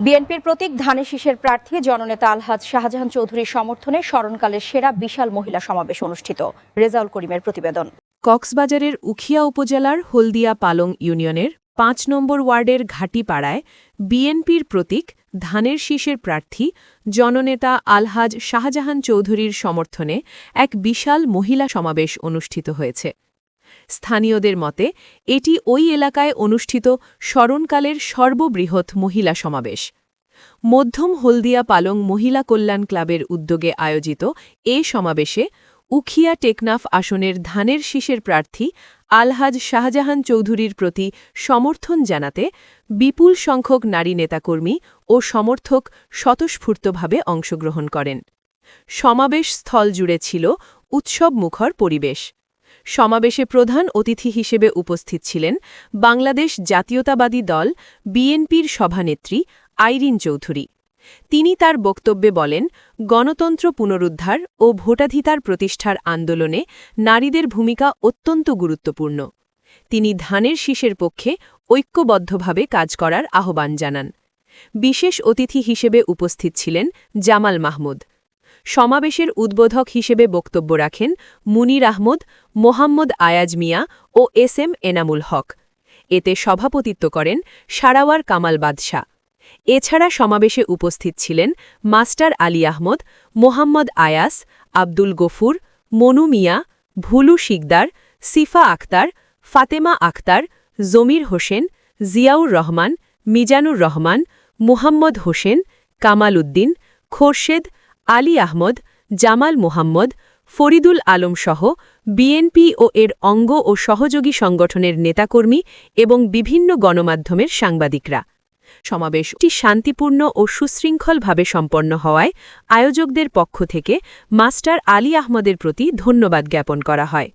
বিএনপির প্রতীক ধানের শীষের প্রার্থী জননেতা আলহাজ শাহজাহান চৌধুরীর সমর্থনে স্মরণকালের সেরা বিশাল মহিলা সমাবেশ অনুষ্ঠিত। রেজাউল করিমের প্রতিবেদন। কক্সবাজারের উখিয়া উপজেলার হলদিয়া পালং ইউনিয়নের পাঁচ নম্বর ওয়ার্ডের ঘাটিপাড়ায় বিএনপির প্রতীক ধানের শীষের প্রার্থী জননেতা আলহাজ শাহজাহান চৌধুরীর সমর্থনে এক বিশাল মহিলা সমাবেশ অনুষ্ঠিত হয়েছে। স্থানীয়দের মতে, এটি ওই এলাকায় অনুষ্ঠিত স্মরণকালের সর্ববৃহৎ মহিলা সমাবেশ। মধ্যম হলদিয়া পালং মহিলা কল্যাণ ক্লাবের উদ্যোগে আয়োজিত এ সমাবেশে উখিয়া টেকনাফ আসনের ধানের শীষের প্রার্থী আলহাজ শাহজাহান চৌধুরীর প্রতি সমর্থন জানাতে বিপুল সংখ্যক নারী নেতাকর্মী ও সমর্থক স্বতঃস্ফূর্তভাবে অংশগ্রহণ করেন। সমাবেশ স্থল জুড়ে ছিল উৎসবমুখর পরিবেশ। সমাবেশে প্রধান অতিথি হিসেবে উপস্থিত ছিলেন বাংলাদেশ জাতীয়তাবাদী দল, বিএনপির সভানেত্রী আইরিন চৌধুরী। তিনি তার বক্তব্যে বলেন, গণতন্ত্র পুনরুদ্ধার ও ভোটাধিকার প্রতিষ্ঠার আন্দোলনে নারীদের ভূমিকা অত্যন্ত গুরুত্বপূর্ণ। তিনি ধানের শীষের পক্ষে ঐক্যবদ্ধভাবে কাজ করার আহ্বান জানান। বিশেষ অতিথি হিসেবে উপস্থিত ছিলেন জামাল মাহমুদ। সমাবেশের উদ্বোধক হিসেবে বক্তব্য রাখেন মুনির আহমদ, মোহাম্মদ আয়াজ মিয়া ও এস এম এনামুল হক। এতে সভাপতিত্ব করেন সারাওয়ার কামাল বাদশাহ। এছাড়া সমাবেশে উপস্থিত ছিলেন মাস্টার আলী আহমদ, মোহাম্মদ আয়াস, আব্দুল গফুর, মনু মিয়া, ভুলু শিকদার, সিফা আক্তার ফাতেমা আক্তার জমির হোসেন, জিয়াউর রহমান, মিজানুর রহমান, মুহাম্মদ হোসেন, কামাল উদ্দিন, খোরশেদ আলী আহমদ, জামাল মোহাম্মদ, ফরিদুল আলম সহ বিএনপি ও এর অঙ্গ ও সহযোগী সংগঠনের নেতাকর্মী এবং বিভিন্ন গণমাধ্যমের সাংবাদিকরা। সমাবেশটি শান্তিপূর্ণ ও সুশৃঙ্খলভাবে সম্পন্ন হওয়ায় আয়োজকদের পক্ষ থেকে মাস্টার আলী আহমদের প্রতি ধন্যবাদ জ্ঞাপন করা হয়।